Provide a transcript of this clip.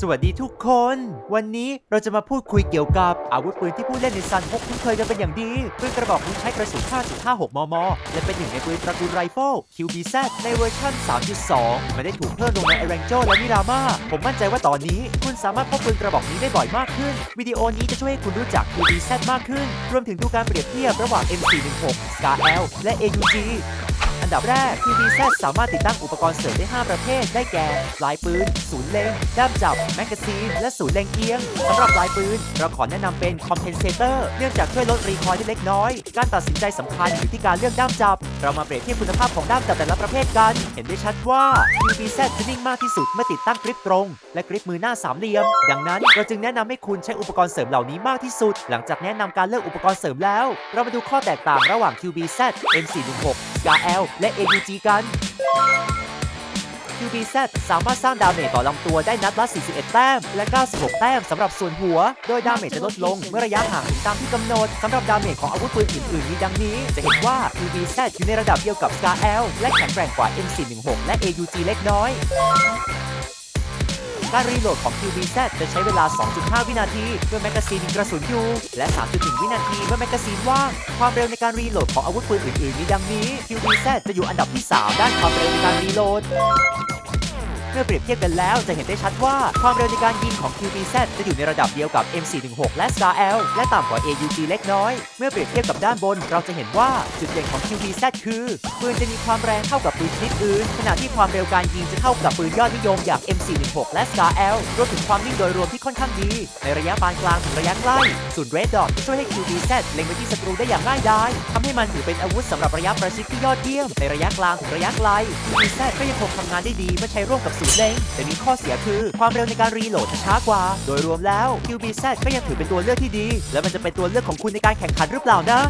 สวัสดีทุกคน วันนี้เราจะมาพูดคุยเกี่ยวกับอาวุธปืนที่ผู้เล่นในซันพกคุ้นเคยกันเป็นอย่างดีปืนกระบอกนี้ใช้กระสุน 5.56 มม และเป็นหนึ่งในปืนตระกูลไรเฟิล QBZ ในเวอร์ชัน3.2 มันได้ถูกเพิ่มลงใน a r a n g e l และมิรามาผมมั่นใจว่าตอนนี้คุณสามารถพกปืนกระบอกนี้ได้บ่อยมากขึ้น วิดีโอนี้จะช่วยให้คุณรู้จัก QBZ มากขึ้น รวมถึงดูการเปรียบเทียบระหว่าง M416 Scar L และ AUG อันดับแรก QBZ สามารถติดตั้งอุปกรณ์เสริมได้ 5 ประเภท ได้แก่ลายปืน ศูนย์เล็ง ด้ามจับ แมกกาซีน และศูนย์เล็งเอียงสำหรับลายปืน เราขอแนะนำเป็น Compensator เนื่องจากช่วยลดรีคอยล์ได้เล็กน้อย การตัดสินใจสำคัญอยู่ที่การเลือกด้ามจับ เรามาเปรียบเทียบคุณภาพของด้ามจับแต่ละประเภทกัน เห็นได้ชัดว่า QBZ จะนิ่งมากที่สุดเมื่อติดตั้งกริปตรง และกริปมือหน้าสามเหลี่ยม ดังนั้นเราจึงแนะนำให้คุณใช้อุปกรณ์เสริมเหล่านี้มากที่สุด หลังจากแนะนำการเลือกอุปกรณ์เสริมแล้ว เรามาดูข้อแตกต่างระหว่าง QBZ M416 Scar L และ AUG กัน QBZ สามารถสร้างดาเมจต่อลำตัวได้นัดละ 41 แต้ม และ 96 แต้มสำหรับส่วนหัว โดยดาเมจจะลดลงเมื่อระยะห่างถึงตามที่กำหนดสำหรับดาเมจของอาวุธปืนอื่นๆมีดังนี้ จะเห็นว่า QBZ อยู่ในระดับเดียวกับ Scar L และแข็งแกร่งกว่า M416 และ AUG เล็กน้อย การรีโหลดของ QBZ จะใช้เวลา 2.5 วินาทีเมื่อแมกกาซีนมีกระสุนอยู่ และ 3.1 วินาทีเมื่อแมกกาซีนว่าง ความเร็วในการรีโหลดของอาวุธปืนอื่นๆมีดังนี้ QBZ จะอยู่อันดับที่ 3 ด้านความเร็วในการรีโหลด มื่อเปรียบเทียบกันแล้วจะเห็นได้ชัดว่าความเร็วในการยิงของ QBZ จะอยู่ในระดับเดียวกับ M416 และ Scar L และต่ำกว่า AUG เล็กน้อย เมื่อเปรียบเทียบกับด้านบน เราจะเห็นว่าจุดเด่นของ QBZ คือปืนจะมีความแรงเท่ากับปืนชนิดอื่น ขณะที่ความเร็วการยิงจะเท่ากับปืนยอดนิยมอย่าง M416 และ Scar L รวมถึงความนิ่งโดยรวมที่ค่อนข้างดี ในระยะปานกลางถึงระยะใกล้ส่วน Red Dot ช่วยให้ QBZ เล็งไปที่ศัตรูได้อย่างง่ายดายทำให้มันถือเป็นอาวุธสำหรับระยะประชิดที่ยอดเยี่ยมในระยะกลางถึงระยะไกล QBZ ก็ยังคงทำงานได้ดีเมื่อใช้ร่วมกับศูเล็งแต่มีข้อเสียคือความเร็วในการรีโหลดจะช้ากว่า โดยรวมแล้ว QBZ ก็ยังถือเป็นตัวเลือกที่ดี และมันจะเป็นตัวเลือกของคุณในการแข่งขันหรือเปล่านะ